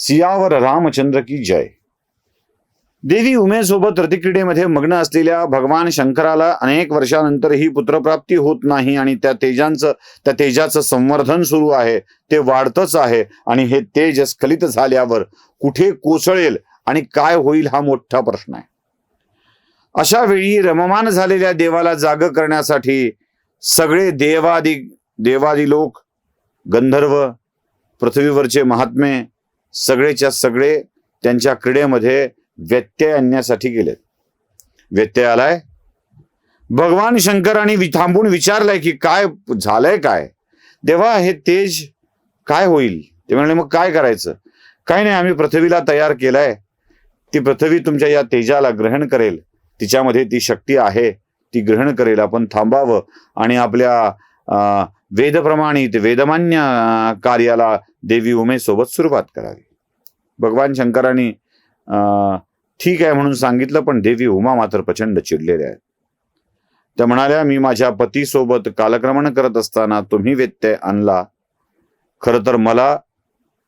सियावर रामचंद्र की जय. देवी उमेसोबत रतिक्रीडेमध्ये मग्न असलेल्या भगवान शंकराला अनेक वर्षानंतरही पुत्रप्राप्ती होत नाही आणि त्या तेजांचं त्या तेजाचं संवर्धन सुरू आहे. ते वाढतच आहे आणि हे तेज स्खलित झाल्यावर कुठे कोसळेल आणि काय होईल हा मोठा प्रश्न आहे. अशा वेळी रममान झालेल्या देवाला जाग करण्यासाठी सगळे देवादी देवादी लोक गंधर्व पृथ्वीवरचे महात्मे सगळेच्या सगळे त्यांच्या क्रीडेमध्ये व्यत्यय आणण्यासाठी गेलेत. व्यत्यय आलाय? भगवान शंकरांनी थांबून विचारलंय की काय झालंय काय? देवा हे तेज काय होईल? ते म्हणले मग काय करायचं? काही नाही आम्ही पृथ्वीला तयार केलाय. ती पृथ्वी तुमच्या या तेजाला ग्रहण करेल. तिच्यामध्ये ती शक्ती आहे. ती ग्रहण करेल. आपण थांबावं आणि आपल्या अं, वेदप्रमाणित वेदमान्य कार्याला देवी उमेसोबत सुरुवात करावी. भगवान शंकरांनी अं, ठीक आहे म्हणून सांगितलं पण देवी उमा मात्र प्रचंड चिडलेल्या आहेत. त्या म्हणाल्या मी माझ्या पतीसोबत कालक्रमण करत असताना तुम्ही व्यत्यय आणला. खर तर मला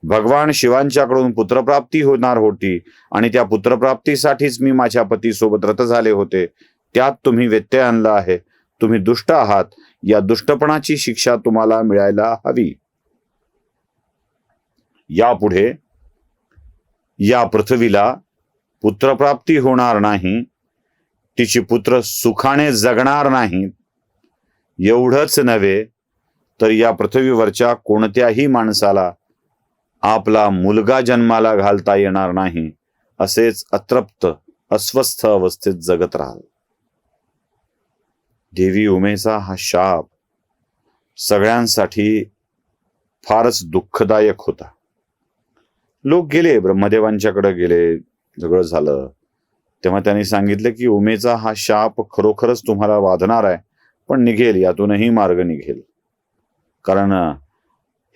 भगवान शिवांच्याकडून पुत्रप्राप्ती होणार होती आणि त्या पुत्रप्राप्तीसाठीच मी माझ्या पतीसोबत रत झाले होते. त्यात तुम्ही व्यत्यय आणला आहे. तुम्ही दुष्ट आहात. या दुष्टपणाची शिक्षा तुम्हाला मिळायला हवी. यापुढे या पृथ्वीला पुत्रप्राप्ती होणार नाही. तिची पुत्र सुखाने जगणार नाहीत. एवढंच नव्हे तर या पृथ्वीवरच्या कोणत्याही माणसाला आपला मुलगा जन्माला घालता येणार नाही असेच अतृप्त अस्वस्थ अवस्थेत जगत राहाल. देवी उमेचा हा शाप सगळ्यांसाठी फारच दुःखदायक होता. लोक गेले ब्रह्मदेवांच्याकडे गेले सगळं झालं. तेव्हा त्यांनी सांगितलं की उमेचा हा शाप खरोखरच तुम्हाला वाधणार आहे पण निघेल यातूनही मार्ग निघेल. कारण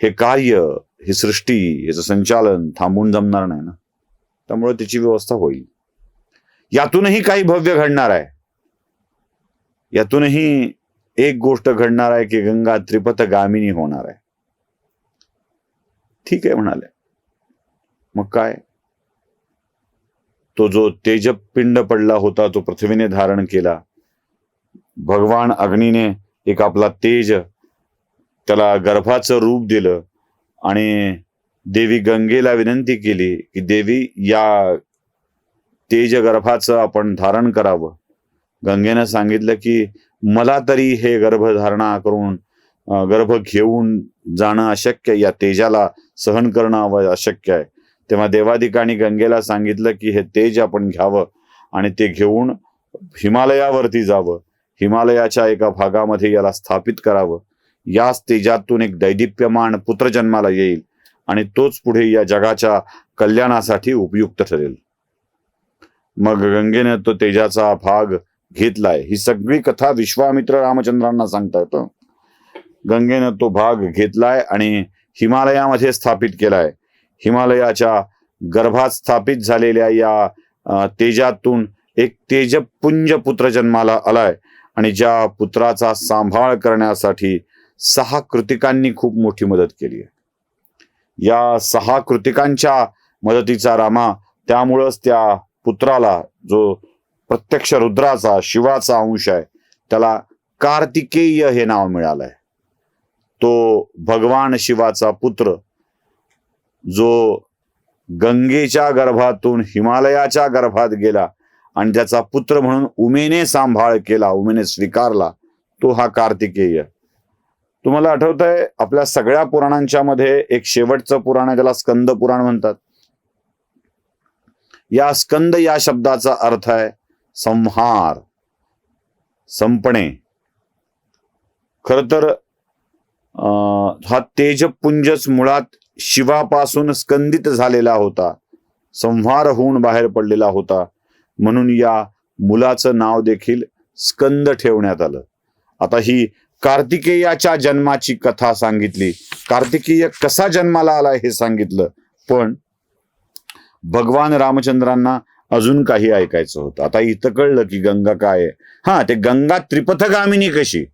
हे कार्य ही सृष्टी ह्याचं संचालन थांबून जमणार नाही ना. त्यामुळे त्याची व्यवस्था होईल. यातूनही काही भव्य घडणार आहे. यातूनही एक गोष्ट घडणार आहे की गंगा त्रिपथ गामिनी होणार आहे. ठीक आहे म्हणाले. मग काय? तो जो तेजपिंड पडला होता तो पृथ्वीने धारण केला. भगवान अग्नीने एक आपला तेज त्याला गर्भाचं रूप दिलं आणि देवी गंगेला विनंती केली की देवी या तेज गर्भाचं आपण धारण करावं. गंगेनं सांगितलं की मला तरी हे गर्भधारणा करून गर्भ घेऊन जाणं अशक्य या तेजाला सहन करणं अशक्य आहे. तेव्हा देवादिकांनी गंगेला सांगितलं की हे तेज आपण घ्यावं आणि ते घेऊन हिमालयावरती जावं. हिमालयाच्या एका भागामध्ये याला स्थापित करावं. याच तेजातून एक दैदिप्यमान पुत्र जन्माला येईल आणि तोच पुढे या जगाच्या कल्याणासाठी उपयुक्त ठरेल. मग गंगेनं तो तेजाचा भाग घेतलाय. ही सगळी कथा विश्वामित्र रामचंद्रांना सांगता येतं. गंगेनं तो भाग घेतलाय आणि हिमालयामध्ये स्थापित केलाय. हिमालयाच्या गर्भात स्थापित झालेल्या या तेजातून एक तेजपुंज पुत्र जन्माला आलाय आणि ज्या पुत्राचा सांभाळ करण्यासाठी सहा कृतिकांनी खूप मोठी मदत केली आहे. या सहा कृतिकांच्या मदतीचा रामा त्यामुळंच त्या पुत्राला जो प्रत्यक्ष रुद्राचा शिवाचा अंश आहे. त्याला कार्तिकेय हे नाव मिळालंय. तो भगवान शिवाचा पुत्र जो गंगेच्या गर्भातून हिमालयाच्या गर्भात गेला आणि त्याचा पुत्र म्हणून उमेने सांभाळ केला उमेने स्वीकारला तो हा कार्तिकेय. तुम्हाला आठवत आहे आपल्या सगळ्या पुराणांच्या मध्ये एक शेवटचं पुराण आहे त्याला स्कंद पुराण म्हणतात. या स्कंद या शब्दाचा अर्थ आहे संहार संपणे. खर तर अं, हा तेजपुंजच मुळात शिवापासून स्कंदित झालेला होता. संहार होऊन बाहेर पडलेला होता. म्हणून या मुलाचं नाव देखील स्कंद ठेवण्यात आलं. आता ही कार्तिकेयाच्या जन्माची कथा सांगितली. कार्तिकेय कसा जन्माला आला हे सांगितलं. पण भगवान रामचंद्रांना अजून काही ऐकायचं होतं. आता इथं कळलं की गंगा काय आहे. हा ते गंगा त्रिपथगामिनी कशी?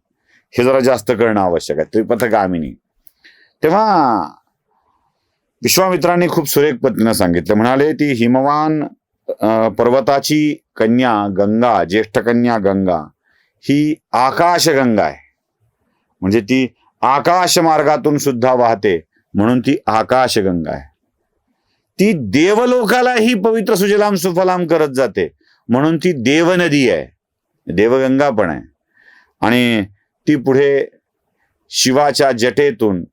हे जरा जास्त कळणं आवश्यक आहे. त्रिपथगामिनी. तेव्हा विश्वामित्रांनी खूप सुरेख पद्धतीनं सांगितलं. म्हणाले ती हिमवान अं, पर्वताची कन्या गंगा ज्येष्ठ कन्या गंगा ही आकाशगंगा आहे. म्हणजे ती आकाश मार्गातून सुद्धा वाहते म्हणून ती आकाशगंगा आहे. ती देवलोकालाही पवित्र सुजलाम सुफलाम करत जाते. म्हणून ती देवनदी आहे. देवगंगा पण आहे. आणि ती पुढे शिवाच्या जटेतून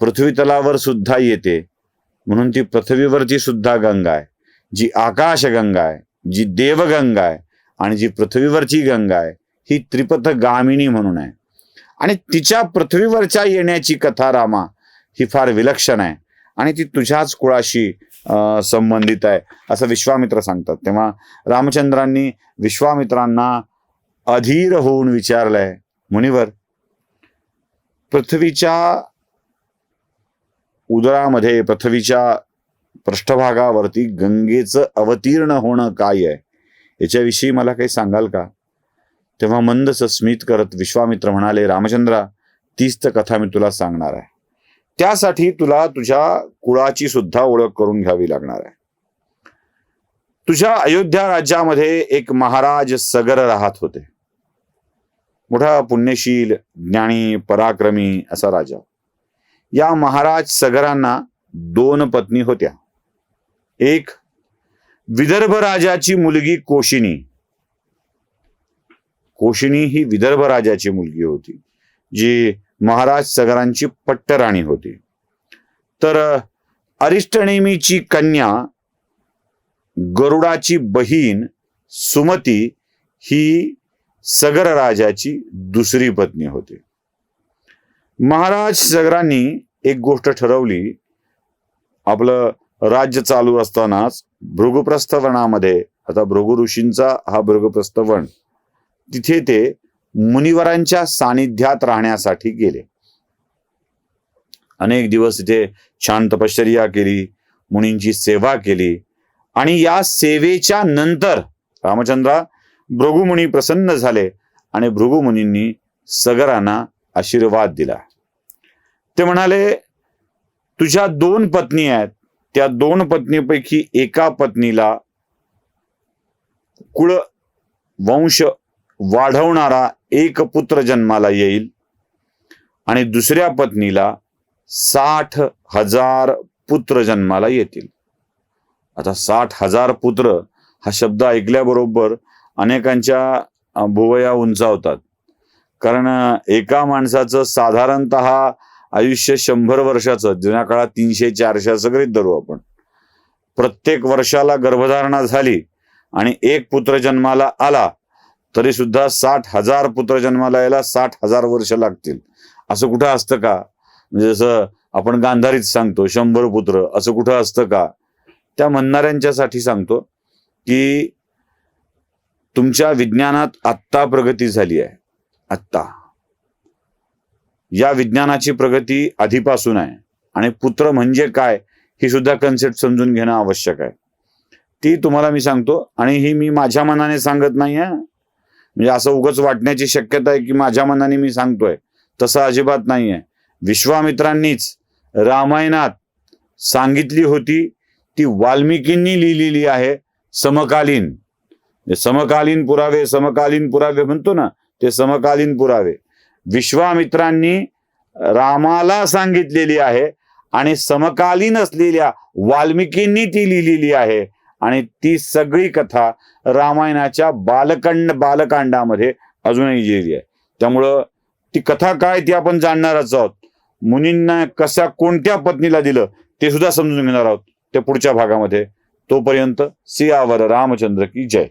पृथ्वी तलावर सुद्धा येते. म्हणून ती पृथ्वीवरची सुद्धा गंगा आहे. जी आकाशगंगा आहे जी देवगंगा आहे आणि जी पृथ्वीवरची गंगा आहे ही त्रिपथ गामिनी म्हणून आहे. आणि तिच्या पृथ्वीवरच्या येण्याची कथा रामा ही फार विलक्षण आहे. आणि ती तुझ्याच कुळाशी अं, संबंधित आहे असं विश्वामित्र सांगतात. तेव्हा रामचंद्रांनी विश्वामित्रांना अधीर होऊन विचारलंय मुनिवर पृथ्वीच्या उदरामध्ये पृथ्वीच्या पृष्ठभागावरती गंगेचं अवतीर्ण होणं काय आहे? याच्याविषयी मला काही सांगाल का? तेव्हा मंदस स्मित करत विश्वामित्र म्हणाले रामचंद्रा तीच तर कथा मी तुला सांगणार आहे. त्यासाठी तुला तुझ्या कुळाची सुद्धा ओळख करून घ्यावी लागणार आहे. तुझ्या अयोध्या राज्यामध्ये एक महाराज सगर राहत होते. मोठा पुण्यशील ज्ञानी पराक्रमी असा राजा. या महाराज सगरांना दोन पत्नी होत्या. एक विदर्भ राजाची मुलगी कोशिनी. कोशिनी ही विदर्भ राजाची मुलगी होती जी महाराज सगरांची पट्टराणी होती. तर अरिष्टनेमीची कन्या गरुडाची बहीण सुमती ही सगर राजाची दुसरी पत्नी होती. महाराज सगरांनी एक गोष्ट ठरवली. आपलं राज्य चालू असतानाच भृगुप्रस्थवनामध्ये आता भृगु ऋषींचा हा भृगुप्रस्थवन तिथे ते मुनिवरांच्या सानिध्यात राहण्यासाठी गेले. अनेक दिवस तिथे छान तपश्चर्या केली मुनींची सेवा केली आणि या सेवेच्या नंतर रामचंद्रा भृगुमुनी प्रसन्न झाले आणि भृगुमुनींनी सगरांना आशीर्वाद दिला. ते म्हणाले तुझ्या दोन पत्नी आहेत. त्या दोन पत्नीपैकी एका पत्नीला कुळ वंश वाढवणारा एक पुत्र जन्माला येईल आणि दुसऱ्या पत्नीला साठ हजार पुत्र जन्माला येतील. आता साठ हजार पुत्र हा शब्द ऐकल्याबरोबर अनेकांच्या भुवया उंचावतात. कारण एका माणसाचं साधारणत आयुष्य शंभर वर्षाचं जुन्या काळात तीनशे चारशे असं गृहीत धरू आपण. प्रत्येक वर्षाला गर्भधारणा झाली आणि एक पुत्र जन्माला आला तरी सुद्धा साठ हजार पुत्र जन्माला यायला साठ हजार वर्ष लागतील. असं कुठं असतं का? म्हणजे जसं आपण गांधारीत सांगतो शंभर पुत्र असं कुठं असतं का? त्या म्हणणाऱ्यांच्यासाठी सांगतो की तुमच्या विज्ञानात आत्ता प्रगती झाली आहे. आत्ता. या विज्ञानाची प्रगती आधीपासून आहे. आणि पुत्र म्हणजे काय ही सुद्धा कन्सेप्ट समजून घेणं आवश्यक आहे. ती तुम्हाला मी सांगतो आणि ही मी माझ्या मनाने सांगत नाही आहे. म्हणजे असं उगच वाटण्याची शक्यता आहे की माझ्या मनाने मी सांगतोय. तसं अजिबात नाही आहे विश्वामित्रांनीच रामायणात सांगितली होती ती वाल्मिकींनी लिहिलेली आहे समकालीन. समकालीन पुरावे समकालीन पुरावे म्हणतो ना ते समकालीन पुरावे. विश्वामित्रांनी रामाला सांगितलेली आहे आणि समकालीन असलेल्या वाल्मिकींनी ती लिहिलेली आहे. आणि ती सगळी कथा रामायणाच्या बालकांड बालकांडामध्ये अजूनही गेली आहे. त्यामुळं ती कथा काय ती आपण जाणणारच आहोत. मुनींना कशा कोणत्या पत्नीला दिलं ते सुद्धा समजून घेणार आहोत. त्या पुढच्या भागामध्ये. तोपर्यंत सियावर रामचंद्र की जय.